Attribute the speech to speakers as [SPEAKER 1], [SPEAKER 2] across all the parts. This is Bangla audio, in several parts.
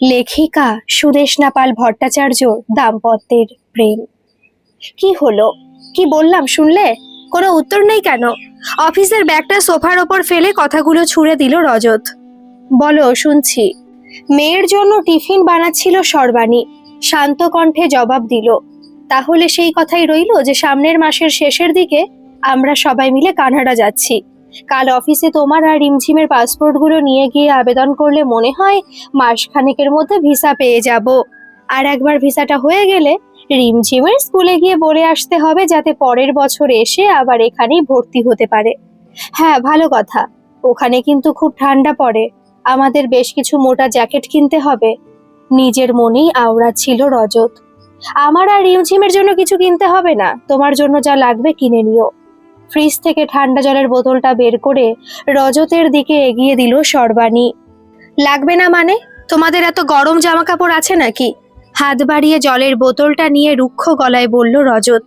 [SPEAKER 1] লেখিকা সুদেশনা পাল ভট্টাচার্য দাম্পত্যের প্রেম। কি হলো? কি বললাম শুনলে? কোনো উত্তর নেই কেন? অফিসের ব্যাগটা সোফার ওপর ফেলে কথাগুলো ছুঁড়ে দিল রজত। বলো, শুনছি। মেয়ের জন্য টিফিন বানাচ্ছিল সর্বাণী। শান্ত কণ্ঠে জবাব দিল, তাহলে সেই কথাই রইল যে সামনের মাসের শেষের দিকে আমরা সবাই মিলে কানাডা যাচ্ছি। কাল অফিসে তোমার আর রিমঝিমের পাসপোর্টগুলো নিয়ে গিয়ে আবেদন করলে মনে হয় মাসখানেকের মধ্যে ভিসা পেয়ে যাব। আর একবার ভিসাটা হয়ে গেলে রিমঝিমের স্কুলে গিয়ে বলে আসতে হবে যাতে পরের বছর এসে আবার এখানেই ভর্তি হতে পারে। হ্যাঁ ভালো কথা। ওখানে কিন্তু খুব ঠান্ডা পড়ে। আমাদের বেশ কিছু মোটা জ্যাকেট কিনতে হবে। নিজের মনেই আওড়া ছিল রজত। আমার আর রিমঝিমের জন্য কিছু কিনতে হবে না। তোমার জন্য যা লাগবে কিনে নিও। ফ্রিজ থেকে ঠান্ডা জলের বোতলটা বের করে রজতের দিকে এগিয়ে দিল সর্বাণী। লাগবে না মানে? তোমাদের এত গরম জামা কাপড় আছে নাকি? হাত বাড়িয়ে জলের বোতলটা নিয়ে রুক্ষ গলায় বলল রজত।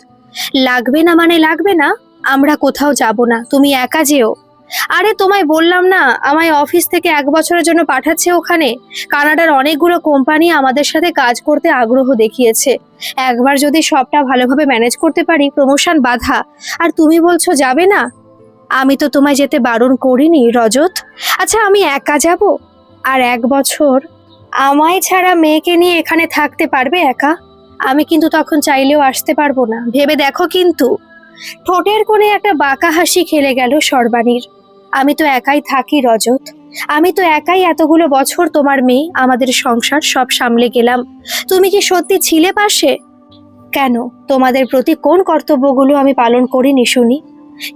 [SPEAKER 1] লাগবে না মানে লাগবে না? আমরা কোথাও যাব না। তুমি একা যেও। আরে তোমায় বললাম না, আমায় অফিস থেকে এক বছরের জন্য পাঠাচ্ছে ওখানে। কানাডার অনেকগুলো কোম্পানি আমাদের সাথে কাজ করতে আগ্রহ দেখিয়েছে। একবার যদি সবটা ভালোভাবে ম্যানেজ করতে পারি, প্রমোশন বাধা। আর তুমি বলছো যাবে না? আমি তো তোমায় যেতে বারণ করিনি, রজত। আচ্ছা আমি একা যাব? আর এক বছর? আমায় ছাড়া মেয়েকে নিয়ে এখানে থাকতে পারবে একা? আমি কিন্তু তখন চাইলেও আসতে পারব না। ভেবে দেখো কিন্তু। ঠোঁটের কোণে একটা বাঁকা হাসি খেলে গেল সর্বাণীর। আমি তো একাই থাকি, রজত। আমি তো একাই এতগুলো বছর তোমার মেয়ে, আমাদের সংসার সব সামলে গেলাম। তুমি কি সত্যি ছিলে পাশে? কেন? তোমাদের প্রতি কোন কর্তব্যগুলো আমি পালন করিনি শুনি?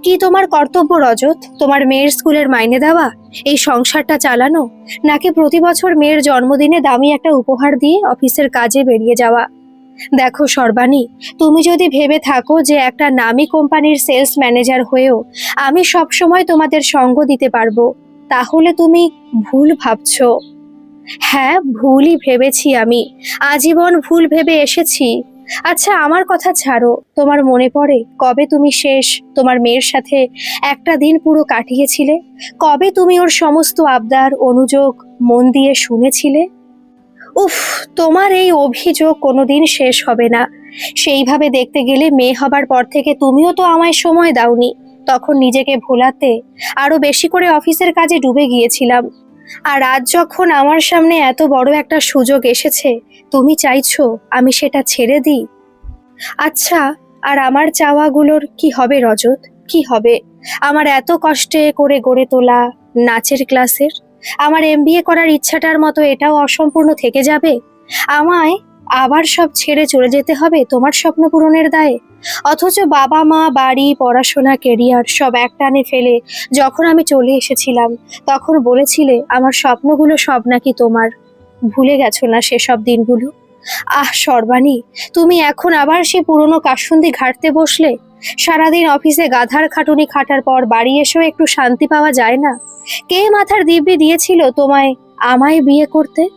[SPEAKER 1] কি তোমার কর্তব্য, রজত? তোমার মেয়ের স্কুলের মাইনে দেওয়া? এই সংসারটা চালানো? নাকি প্রতি বছর মেয়ের জন্মদিনে দামি একটা উপহার দিয়ে অফিসের কাজে বেরিয়ে যাওয়া? দেখো সর্বাণী, তুমি যদি ভেবে থাকো যে একটা নামি কোম্পানির সেলস ম্যানেজার হয়েও আমি সব সময় তোমাদের সঙ্গ দিতে পারব, তাহলে তুমি ভুল ভাবছ। হ্যাঁ ভুলই ভেবেছি আমি। আজীবন ভুল ভেবে এসেছি। আচ্ছা আমার কথা ছাড়ো, তোমার মনে পড়ে কবে তুমি শেষ তোমার মেয়ের সাথে একটা দিন পুরো কাটিয়েছিলে? কবে তুমি ওর সমস্ত আবদার, অনুযোগ, মন দিয়ে শুনেছিলে? উফ, তোমার এই অভিযোগ কোনোদিন শেষ হবে না। সেইভাবে দেখতে গেলে মেয়ে হবার পর থেকে তুমিও তো আমায় সময় দাওনি। তখন নিজেকে ভোলাতে আরও বেশি করে অফিসের কাজে ডুবে গিয়েছিলাম। আর আজ যখন আমার সামনে এত বড় একটা সুযোগ এসেছে, তুমি চাইছো আমি সেটা ছেড়ে দিই? আচ্ছা আর আমার চাওয়াগুলোর কি হবে রজত? কি হবে? আমার এত কষ্টে করে গড়ে তোলা নাচের ক্লাসের? আমার এমবিএ করার ইচ্ছাটার মতো এটাও অসম্পূর্ণ থেকে যাবে? আমায় আবার সব ছেড়ে চলে যেতে হবে তোমার স্বপ্ন পূরণের দায়ে? অথচ বাবা মা, বাড়ি, পড়াশোনা কেরিয়ার সব একটানে ফেলে যখন আমি চলে এসেছিলাম, তখন বলেছিলে আমার স্বপ্নগুলো সব নাকি তোমার। ভুলে গেছো না সেসব দিনগুলো? আহ, সর্বাণী, তুমি এখন আবার সে পুরনো কাসুন্দি ঘাটতে বসলে? সারাদিন অফিসে গাধার খাটুনি খাটার পর বাড়ি এসেও একটু শান্তি পাওয়া যায় না। কে মাথার দিব্যি দিয়েছিল তোমায় আমায় বিয়ে করতে?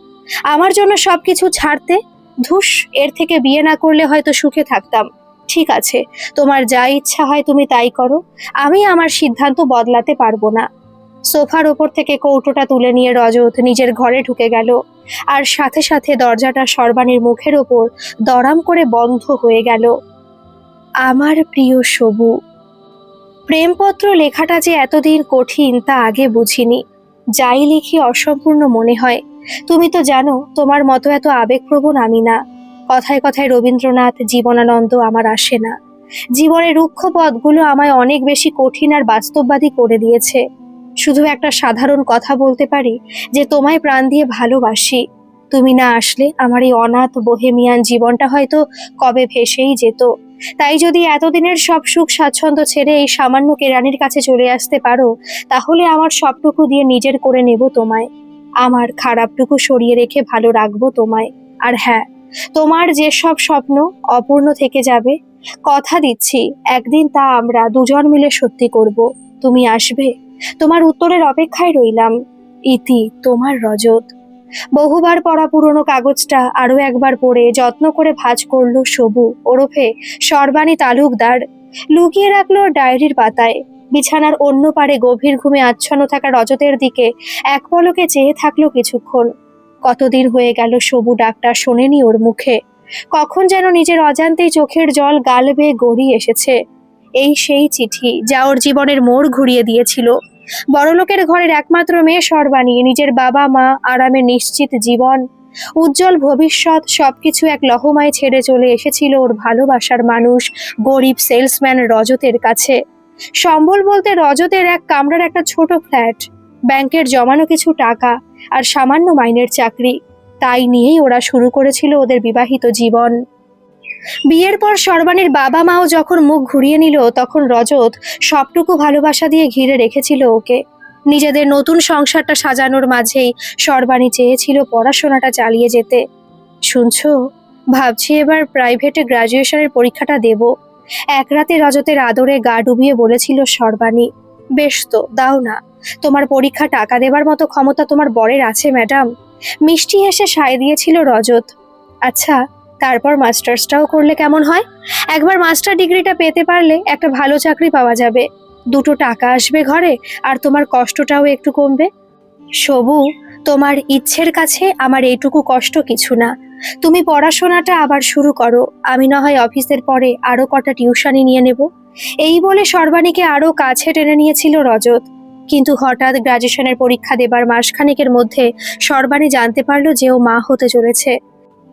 [SPEAKER 1] আমার জন্য সবকিছু ছাড়তে? ধুস, এর থেকে বিয়ে না করলে হয়তো সুখে থাকতাম। ঠিক আছে, তোমার যা ইচ্ছা হয় তুমি তাই করো। আমি আমার সিদ্ধান্ত বদলাতে পারব না। সোফার ওপর থেকে কৌটোটা তুলে নিয়ে রজত নিজের ঘরে ঢুকে গেল। আর সাথে সাথে দরজাটা সর্বাণীর মুখের ওপর দরাম করে বন্ধ হয়ে গেল। আমার প্রিয় সবু। প্রেমপত্র লেখাটা যে এতদিন কঠিন তা আগে বুঝিনি। যাই লিখি অসম্পূর্ণ মনে হয়। তুমি তো জানো, তোমার মতো এত আবেগপ্রবণ আমি না। কথায় কথায় রবীন্দ্রনাথ, জীবনানন্দ আমার আসে না। জীবনের রুক্ষ পথগুলো আমায় অনেক বেশি কঠিন আর বাস্তববাদী করে দিয়েছে। শুধু একটা সাধারণ কথা বলতে পারি, যে তোমায় প্রাণ দিয়ে ভালোবাসি। তুমি না আসলে আমার এই অনাথ বোহেমিয়ান জীবনটা হয়তো কবে ভেসেই যেত। তাই যদি এতদিনের সব সুখ স্বাচ্ছন্দ্য ছেড়ে এই সামান্য কেরানির কাছে চলে আসতে পারো, তাহলে আমার সবটুকু দিয়ে নিজের করে নেব তোমায়। আমার খারাপটুকু সরিয়ে রেখে ভালো রাখব তোমায়। আর হ্যাঁ তোমার যেসব স্বপ্ন অপূর্ণ থেকে যাবে, কথা দিচ্ছি, একদিন তা আমরা দুজন মিলে সত্যি করব। তুমি আসবে, তোমার উত্তরের অপেক্ষায় রইলাম। ইতি তোমার রজত। বহুবার পড়া পুরনো কাগজটা আরও একবার পড়ে যত্ন করে ভাঁজ করল সবু। ওরফে সর্বাণী তালুকদার লুকিয়ে রাখল ডায়েরির পাতায়। বিছানার অন্য পারে গভীর ঘুমে আচ্ছন্ন থাকা রজতের দিকে এক পলকে চেয়ে থাকল কিছুক্ষণ। কতদিন হয়ে গেল সবু ডাক্তার শোনেনি ওর মুখে। কখন যেন নিজের অজান্তেই চোখের জল গাল বেয়ে গড়িয়ে এসেছে। এই সেই চিঠি যা ওর জীবনের মোড় ঘুরিয়ে দিয়েছিল। বড়লোকের ঘরের একমাত্র মেয়ে সর্বাণী, নিজের বাবা মা, আরামে নিশ্চিত জীবন। উজ্জ্বল ভবিষ্যৎ, সবকিছু এক লহমায় ছেড়ে চলে এসেছিল ওর ভালোবাসার মানুষ, গরিব সেলসম্যান রজতের কাছে। সম্বল বলতে রজতের এক কামরার একটা ছোট ফ্ল্যাট, ব্যাংকের জমানো কিছু টাকা আর সামান্য মাইনের চাকরি। তাই নিয়েই ওরা শুরু করেছিল ওদের বিবাহিত জীবন। বিয়ের পর সর্বাণীর বাবা মাও যখন মুখ ঘুরিয়ে নিল, তখন রজত সবটুকু ভালোবাসা দিয়ে ঘিরে রেখেছিল ওকে। নিজেদের নতুন সংসারটা সাজানোর মাঝেই সর্বাণী চেয়েছিল পড়াশোনাটা চালিয়ে যেতে। শুনছো? ভাবছি এবার প্রাইভেটে গ্রাজুয়েশনের পরীক্ষাটা দেব। এক রাতে রজতের আদরে গা ডুবিয়ে বলেছিল সর্বাণী, বেশ তো, দাও না। তোমার পরীক্ষা টাকা দেবার মতো ক্ষমতা তোমার বরের আছে, ম্যাডাম। মিষ্টি হেসে সায় দিয়েছিল রজত আচ্ছা তারপর মাস্টার্সটাও করলে কেমন হয়? একবার মাস্টার ডিগ্রিটা পেতে পারলে একটা ভালো চাকরি পাওয়া যাবে। দুটো টাকা আসবে ঘরে, আর তোমার কষ্টটাও একটু কমবে। সবু, তোমার ইচ্ছের কাছে আমার এইটুকু কষ্ট কিছু না। তুমি পড়াশোনাটা আবার শুরু করো। আমি না হয় অফিসের পরে আরও কটা টিউশনি নিয়ে নেব। এই বলে সর্বাণীকে আরও কাছে টেনে নিয়েছিল রজত। কিন্তু হঠাৎ গ্রাজুয়েশনের পরীক্ষা দেবার মাসখানেকের মধ্যে সর্বাণী জানতে পারল যে ও মা হতে চলেছে।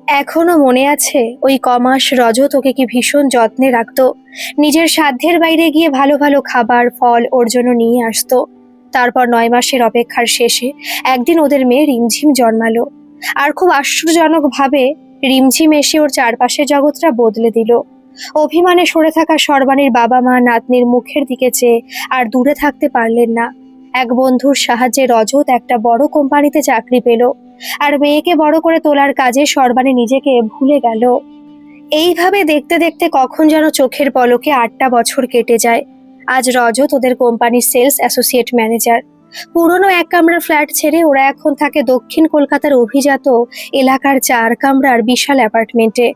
[SPEAKER 1] এখনও মনে আছে ওই কমাস রজত ওকে কি ভীষণ যত্নে রাখতো? নিজের সাধ্যের বাইরে গিয়ে ভালো ভালো খাবার, ফল, ওর জন্য নিয়ে আসতো। তারপর নয় মাসের অপেক্ষার শেষে একদিন ওদের মেয়ে রিমঝিম জন্মালো। আর খুব আশ্চর্যজনকভাবে রিমঝিম এসে ওর চারপাশের জগৎটা বদলে দিল। অভিমানে সরে থাকা সর্বাণীর বাবা মা নাতনির মুখের দিকে চেয়ে আর দূরে থাকতে পারলেন না। এক বন্ধুর সাহায্যে রজত একটা বড় কোম্পানিতে চাকরি পেল। আর মেয়েকে বড় করে তোলার কাজে সর্বাণী নিজেকে ভুলে গেল। এইভাবে দেখতে দেখতে কখন যেন চোখের পলকে আটটা বছর কেটে যায়। আজ রজত ওদের কোম্পানির সেলস অ্যাসোসিয়েট ম্যানেজার। পুরনো এক কামরার ফ্ল্যাট ছেড়ে ওরা এখন থাকে দক্ষিণ কলকাতার অভিজাত এলাকার চার কামরার বিশাল অ্যাপার্টমেন্টে।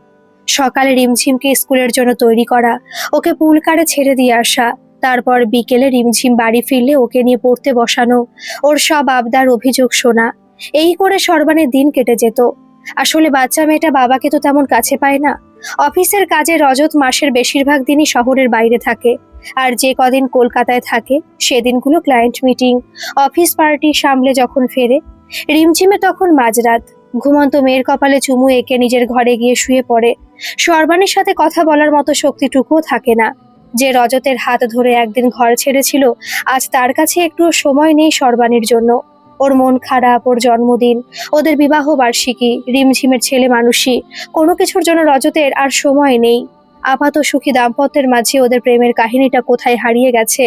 [SPEAKER 1] সকালে রিমঝিমকে স্কুলের জন্য তৈরি করা, ওকে পুলকারে ছেড়ে দিয়ে আসা, তারপর বিকেলে রিমঝিম বাড়ি ফিরলে ওকে নিয়ে পড়তে বসানো, ওর সব আবদার, অভিযোগ শোনা। এই করে সর্বানের দিন কেটে যেত। আসলে বাচ্চা মেয়েটা বাবাকে তো তেমন কাছে পায় না। অফিসের কাজে রজত মাসের বেশিরভাগ দিনই শহরের বাইরে থাকে। আর যে কদিন কলকাতায় থাকে, সেদিনগুলো ক্লায়েন্ট মিটিং অফিস পার্টি সামলে যখন ফেরে, রিমঝিমে তখন মাঝরাত, ঘুমন্ত মেয়ের কপালে চুমু এঁকে নিজের ঘরে গিয়ে শুয়ে পড়ে। সর্বাণীর সাথে কথা বলার মতো শক্তিটুকুও থাকে না। যে রজতের হাত ধরে একদিন ঘর ছেড়েছিল, আজ তার কাছে একটু সময় নেই সর্বাণীর জন্য। ওর মন খারাপ, ওর জন্মদিন, ওদের বিবাহ বার্ষিকী, রিমঝিমের ছেলে মানুষই কোনো কিছুর জন্য রজতের আর সময় নেই। আপাত সুখী দাম্পত্যের মাঝে ওদের প্রেমের কাহিনীটা কোথায় হারিয়ে গেছে?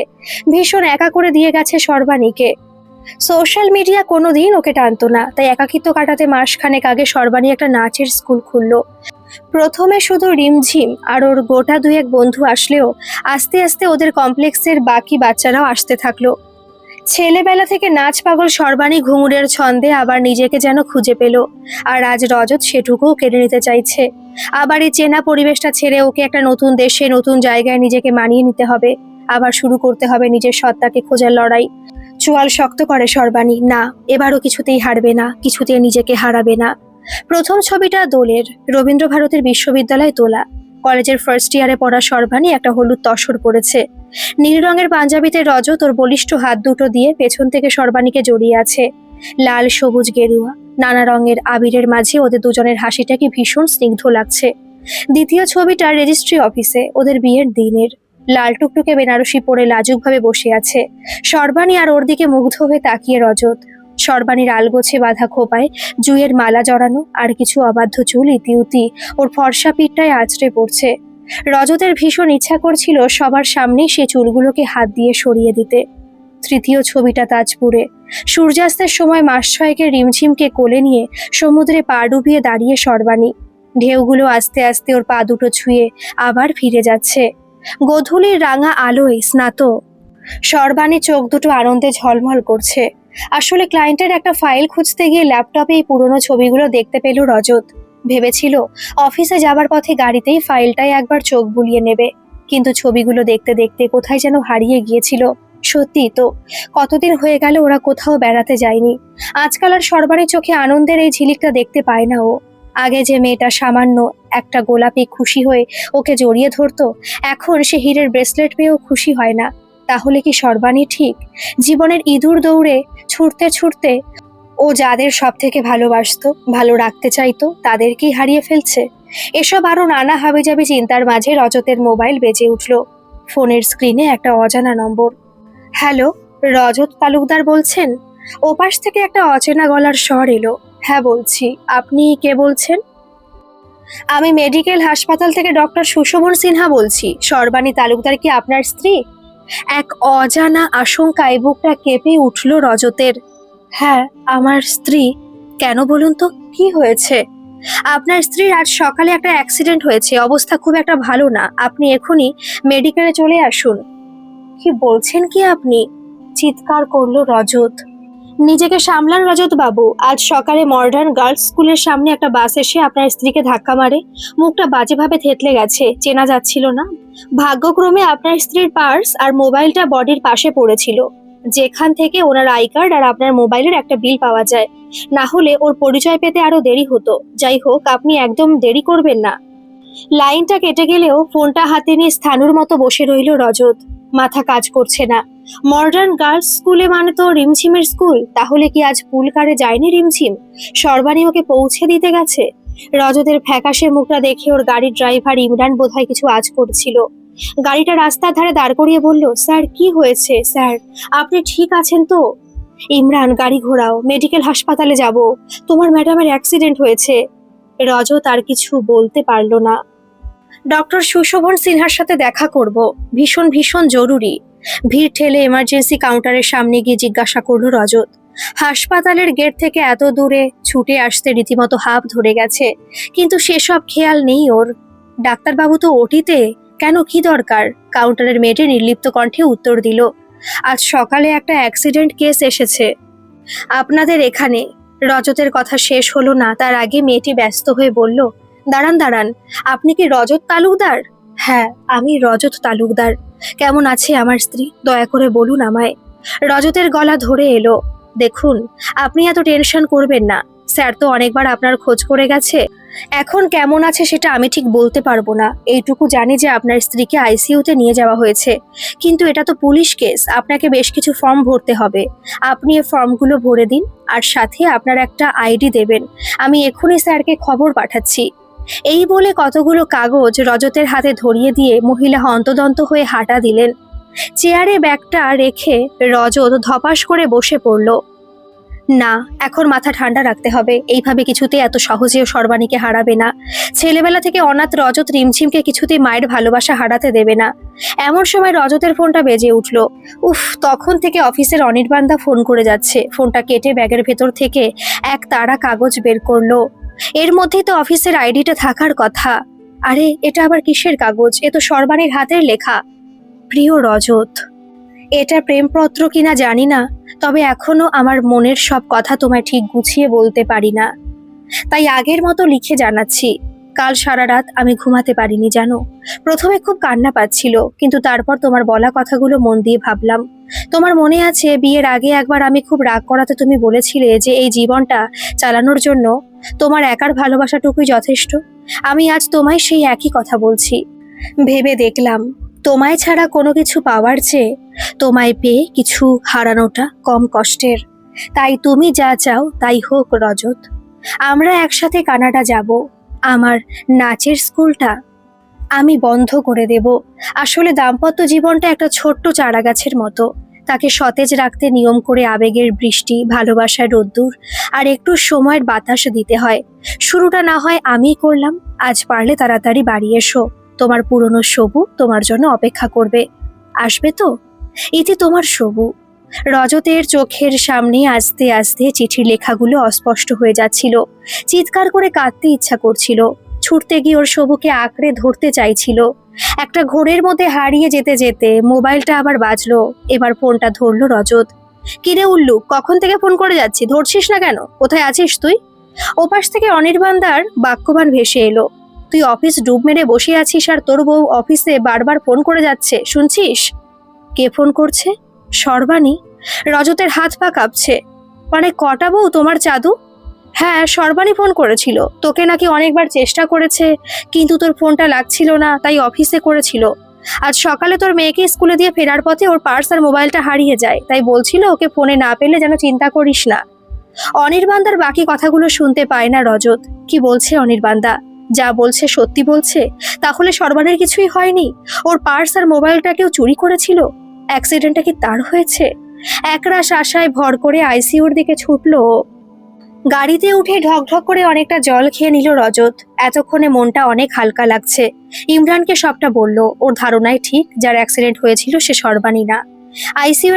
[SPEAKER 1] ভীষণ একা করে দিয়ে গেছে সর্বাণীকে। সোশ্যাল মিডিয়া কোনোদিন ওকে টানতো না, তাই একাকিত্ব কাটাতে মাসখানেক আগে সর্বাণী একটা নাচের স্কুল খুললো। প্রথমে শুধু রিমঝিম আর ওর গোটা দুয়েক বন্ধু আসলেও আস্তে আস্তে ওদের কমপ্লেক্সের বাকি বাচ্চারাও আসতে থাকল। ছেলেবেলা থেকে নাচ পাগল সর্বাণী ঘুঙুরের ছন্দে আবার নিজেকে যেন খুঁজে পেল। আর আজ রজত সেটুকুও কেড়ে নিতে চাইছে। আবার এই চেনা পরিবেশটা ছেড়ে ওকে একটা নতুন দেশে, নতুন জায়গায় নিজেকে মানিয়ে নিতে হবে। আবার শুরু করতে হবে নিজের সত্তাকে খোঁজার লড়াই। চোয়াল শক্ত করে সর্বাণী, না, এবারও কিছুতেই হারবে না, কিছুতেই নিজেকে হারাবে না। প্রথম ছবিটা দোলের রবীন্দ্র ভারতীর বিশ্ববিদ্যালয়ে তোলা। কলেজের ফার্স্ট ইয়ারে পড়া সর্বাণী একটা হলুদ তসর পড়েছে নীল রঙের পাঞ্জাবিতে রজত ওর বলিষ্ঠ হাত দুটো দিয়ে পেছন থেকে সর্বাণীকে জড়িয়ে আছে। লাল সবুজ গেরুয়া, নানা রঙের আবিরের মাঝে ওদের দুজনের হাসিটাকে ভীষণ স্নিগ্ধ লাগছে। দ্বিতীয় ছবিটা রেজিস্ট্রি অফিসে ওদের বিয়ের দিনের। লাল টুকটুকে বেনারসি পরে লাজুকভাবে বসে আছে। সর্বাণী আর ওর দিকে মুগ্ধ হয়ে তাকিয়ে রজত। সর্বাণীর আলগোছে বাঁধা খোপায় জুয়ের মালা জড়ানো আর কিছু অবাধ্য চুল ইতিউতি ওর ফর্সা পিঠটায় আছড়ে পড়ছে। রজতের ভীষণ ইচ্ছা করছিল সবার সামনেই সে চুলগুলোকে হাত দিয়ে সরিয়ে দিতে। তৃতীয় ছবিটা তাজপুরে। সূর্যাস্তের সময় মাস ছয়েকের রিমঝিমকে কোলে নিয়ে সমুদ্রে পা ডুবিয়ে দাঁড়িয়ে সর্বাণী। ঢেউগুলো আস্তে আস্তে ওর পা দুটো ছুঁয়ে আবার ফিরে যাচ্ছে। গধূলির রাঙা আলোয় স্নাত। সর্বাণী চোখ দুটো আনন্দে ঝলমল করছে। আসলে ক্লায়েন্টের একটা ফাইল খুঁজতে গিয়ে ল্যাপটপে এই পুরনো ছবিগুলো দেখতে পেল রজত। ভেবেছিল অফিসে যাবার পথে গাড়িতেই ফাইলটাই একবার চোখ বুলিয়ে নেবে। কিন্তু ছবিগুলো দেখতে দেখতে কোথায় যেন হারিয়ে গিয়েছিল। সত্যি তো, কতদিন হয়ে গেল ওরা কোথাও বেড়াতে যায়নি। আজকাল আর সর্বাণী চোখে আনন্দের এই ঝিলিকটা দেখতে পায় না ও। আগে যে মেয়েটা সামান্য একটা গোলাপি খুশি হয়ে ওকে জড়িয়ে ধরতো, এখন সে হীরের ব্রেসলেট পেয়েও খুশি হয় না। তাহলে কি সর্বাণী ঠিক? জীবনের ইঁদুর দৌড়ে ছুটতে ছুটতে ও যাদের সব থেকে ভালোবাসতো, ভালো রাখতে চাইতো, তাদেরকেই হারিয়ে ফেলছে। এসব আরও নানা হাবিজাবি চিন্তার মাঝে রজতের মোবাইল বেজে উঠল। ফোনের স্ক্রিনে একটা অজানা নম্বর। হ্যালো, রজত তালুকদার বলছেন? ওপাশ থেকে একটা অচেনা গলার স্বর এলো। হ্যাঁ বলছি। আপনি কে বলছেন? আমি মেডিকেল হাসপাতাল থেকে ডক্টর সুশোভন সিনহা বলছি। সর্বাণী তালুকদার কি আপনার স্ত্রী? এক অজানা আশঙ্কায় বুকটা কেঁপে উঠল রজতের। হ্যাঁ আমার স্ত্রী। কেন বলুন তো, কি হয়েছে? আপনার স্ত্রীর আজ সকালে একটা অ্যাক্সিডেন্ট হয়েছে। অবস্থা খুব একটা ভালো না। আপনি এখনই মেডিকেলে চলে আসুন। কি বলছেন কি আপনি? চিৎকার করল রজত। নিজেকে সামলান রজত বাবু। আজ সকালে মডার্ন গার্লস স্কুলের সামনে একটা বাস এসে আপনার স্ত্রীকে ধাক্কা মারে। মুখটা বাজেভাবে থেতলে গেছে, চেনা যাচ্ছিল না। ভাগ্যক্রমে আপনার স্ত্রীর পার্স আর মোবাইলটা বডির পাশে পড়েছিল। যেখান থেকে ওনার আই কার্ড আর আপনার মোবাইলের একটা বিল পাওয়া যায়। না হলে ওর পরিচয় পেতে আরও দেরি হতো। যাই হোক, আপনি একদম দেরি করবেন না। লাইনটা কেটে গেলেও ফোনটা হাতে নিয়ে স্থানুর মতো বসে রইল রজত। মাথা কাজ করছে না। মডার্ন গার্লস স্কুলে মানে তো রিমঝিমের স্কুল। তাহলে কি আজ পুল কারে যায়নি রিমঝিম? সর্বাণী ওকে পৌঁছে দিতে গেছে? রজতের ফ্যাকাশে মুখটা দেখে ওর গাড়ির ড্রাইভার ইমরান বোধহয় কিছু আজ করছিল। গাড়িটা রাস্তার ধারে দাঁড় করিয়ে বলল, স্যার, কি হয়েছে? স্যার, আপনি ঠিক আছেন তো? ইমরান, গাড়ি ঘোরাও, মেডিকেল হাসপাতালে যাব। তোমার ম্যাডামের অ্যাক্সিডেন্ট হয়েছে। রজত আর কিছু বলতে পারল না। ডক্টর সুশোভন সিনহার সাথে দেখা করব। ভীষণ ভীষণ জরুরি। ভিড় ঠেলে এমার্জেন্সি কাউন্টারের সামনে গিয়ে জিজ্ঞাসা করল রজত। হাসপাতালের গেট থেকে এত দূরে ছুটে আসতে রীতিমতো হাফ ধরে গেছে। কিন্তু সেসব খেয়াল নেই ওর। ডাক্তারবাবু তো ওটিতে। কেন কি দরকার? কাউন্টারের মেয়েটি নির্লিপ্ত কণ্ঠে উত্তর দিল, আজ সকালে একটা অ্যাক্সিডেন্ট কেস এসেছে। আপনাদের এখানে। রজতের কথা শেষ হলো না। তার আগে মেয়েটি ব্যস্ত হয়ে বলল দাঁড়ান দাঁড়ান। আপনি কি রজত তালুকদার? হ্যাঁ আমি রজত তালুকদার। কেমন আছে আমার স্ত্রী? দয়া করে বলুন আমায়। রজতের গলা ধরে এলো। দেখুন, আপনি এত টেনশন করবেন না। স্যার তো অনেকবার আপনার খোঁজ করে গেছে। এখন কেমন আছে সেটা আমি ঠিক বলতে পারব না। এইটুকু জানি যে আপনার স্ত্রীকে আইসিইউতে নিয়ে যাওয়া হয়েছে। কিন্তু এটা তো পুলিশ কেস। আপনাকে বেশ কিছু ফর্ম ভরতে হবে। আপনি এই ফর্মগুলো ভরে দিন, আর সাথে আপনার একটা আইডি দেবেন। আমি এক্ষুনি স্যারকে খবর পাঠাচ্ছি। এই বলে কতগুলো কাগজ রজতের হাতে ধরিয়ে দিয়ে মহিলা হন্তদন্ত হয়ে হাঁটা দিলেন। চেয়ারে ব্যাগটা রেখে রজত ধপাস করে বসে পড়ল। না, এখন মাথা ঠান্ডা রাখতে হবে। এইভাবে কিছুতে এত সহজেও সর্বাণীকে হারাবে না। ছেলেবেলা থেকে অনাথ রজত রিমঝিমকে কিছুতেই মায়ের ভালোবাসা হারাতে দেবে না। এমন সময় রজতের ফোনটা বেজে উঠল। উফ, তখন থেকে অফিসের অনির্বাণদা ফোন করে যাচ্ছে। ফোনটা কেটে ব্যাগের ভেতর থেকে এক তারা কাগজ বের করল। এর মধ্যে তো অফিসের আইডিটা থাকার কথা। আরে, এটা আবার কিসের কাগজ? এ তো সর্বাণীর হাতের লেখা। প্রিয় রজত, এটা প্রেমপত্র কিনা জানি না, তবে এখনও আমার মনের সব কথা তোমায় ঠিক গুছিয়ে বলতে পারি না। তাই আগের মতো লিখে জানাচ্ছি, কাল সারা রাত আমি ঘুমাতে পারিনি জানো। প্রথমে খুব কান্না পাচ্ছিল, কিন্তু তারপর তোমার বলা কথাগুলো মন দিয়ে ভাবলাম তোমার মনে আছে বিয়ের আগে একবার আমি খুব রাগ করাতে তুমি বলেছিলে যে এই জীবনটা চালানোর জন্য তোমার একার ভালোবাসাটুকুই যথেষ্ট? আমি আজ তোমায় সেই একই কথা বলছি। ভেবে দেখলাম, তোমায় ছাড়া কোনো কিছু পাওয়ার চেয়ে তোমায় পেয়ে কিছু হারানোটা কম কষ্টের। তাই তুমি যা চাও তাই হোক রজত। আমরা একসাথে কানাডা যাব। আমার নাচের স্কুলটা আমি বন্ধ করে দেব। আসলে দাম্পত্য জীবনটা একটা ছোট্ট চারা গাছের মতো। তাকে সতেজ রাখতে নিয়ম করে আবেগের বৃষ্টি, ভালোবাসার রোদ্দুর আর একটু সময়ের বাতাস দিতে হয়। শুরুটা না হয় আমিই করলাম, আজ পারলে তাড়াতাড়ি বাড়ি এসো। তোমার পুরনো সবু তোমার জন্য অপেক্ষা করবে। আসবে তো? ইতি তোমার সবু। রজতের চোখের সামনে আস্তে আস্তে চিঠির লেখাগুলো অস্পষ্ট হয়ে যাচ্ছিল। চিৎকার করে কাঁদতে ইচ্ছা করছিল। ছুটতে গিয়ে ওর সবুকে আঁকড়ে ধরতে চাইছিল। একটা ঘোরের মধ্যে হারিয়ে যেতে যেতে মোবাইলটা আবার বাজলো। এবার ফোনটা ধরলো রজত। কিরে উল্লু, কখন থেকে ফোন করে যাচ্ছি? ধরছিস না কেন? কোথায় আছিস তুই? ওপাশ থেকে অনির্বাণদার বাক্যবান ভেসে এলো। তুই অফিস ডুব মেরে বসে আছিস আর তোর বউ অফিসে বারবার ফোন করে যাচ্ছে, শুনছিস? কে ফোন করছে? সর্বাণী। রজতের হাত পা কাঁপছে। মানে কটা বউ তোমার চাদু? হ্যাঁ সর্বাণী ফোন করেছিল। তোকে নাকি অনেকবার চেষ্টা করেছে, কিন্তু তোর ফোনটা লাগছিল না, তাই অফিসে করেছিল। আজ সকালে তোর মেয়েকে স্কুলে দিয়ে ফেরার পথে ওর পার্স আর মোবাইলটা হারিয়ে যায়, তাই বলছিল ওকে ফোনে না পেলে যেন চিন্তা করিস না। অনির্বান্দার বাকি কথাগুলো শুনতে পায় না রজত। কি বলছে অনির্বান্দা যা বলছে সত্যি বলছে? তাহলে সর্বাণের কিছুই হয়নি? ওর পার্স আর মোবাইলটা কেউ চুরি করেছিল? অ্যাক্সিডেন্টটা কি তার হয়েছে? একরাশ আশায় ভর করে আইসিইউর দিকে ছুটলো। গাড়িতে উঠে ঢকঢক করে অনেকটা জল খেয়ে নিল রজত। এতক্ষণে মনটা অনেক হালকা লাগছে। ইমরানকে সবটা বলল, ওর ধারণাই ঠিক, যার অ্যাক্সিডেন্ট হয়েছিল সে সর্বাণী না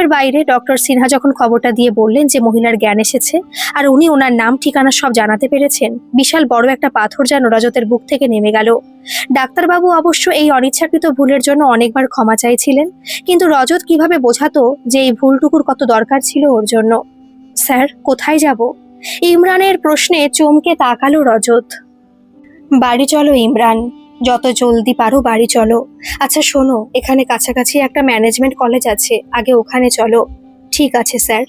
[SPEAKER 1] এর বাইরে ডক্টর সিনহা যখন খবরটা দিয়ে বললেন যে মহিলার জ্ঞান এসেছে, আর উনি ওনার নাম, ঠিকানা সব জানাতে পেরেছেন, বিশাল বড় একটা পাথর যেন রজতের বুক থেকে নেমে গেল। ডাক্তারবাবু অবশ্য এই অনিচ্ছাকৃত ভুলের জন্য অনেকবার ক্ষমা চাইছিলেন, কিন্তু রজত কীভাবে বোঝাতো যে এই ভুলটুকুর কত দরকার ছিল ওর জন্য? স্যার, কোথায় যাব? ইমরানের প্রশ্নে চমকে তাকালো রজত। বাড়ি চলো ইমরান, যত জলদি পারো বাড়ি চলো। আচ্ছা শোনো, এখানে কাছাকাছি একটা ম্যানেজমেন্ট কলেজ আছে, আগে ওখানে চলো। ঠিক আছে, স্যার।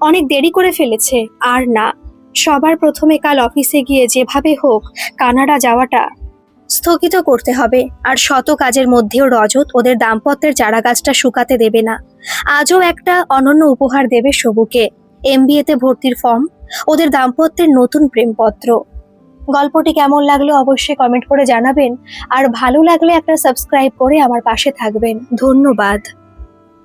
[SPEAKER 1] অনেক দেরি করে ফেলেছে, আর না। সবার প্রথমে কাল অফিসে গিয়ে যেভাবে হোক, কানাডা যাওয়াটা স্থগিত করতে হবে, আর শত কাজের মধ্যেও রজত ওদের দাম্পত্যের চারা গাছটা শুকাতে দেবে না। আজও একটা অনন্য উপহার দেবে সবুকে। এমবিএতে ভর্তির ফর্ম ওদের দাম্পত্যের নতুন প্রেমপত্র। গল্পটি কেমন লাগল অবশ্যই কমেন্ট করে জানাবেন। আর ভালো লাগলে একটা সাবস্ক্রাইব করে আমার পাশে থাকবেন। ধন্যবাদ।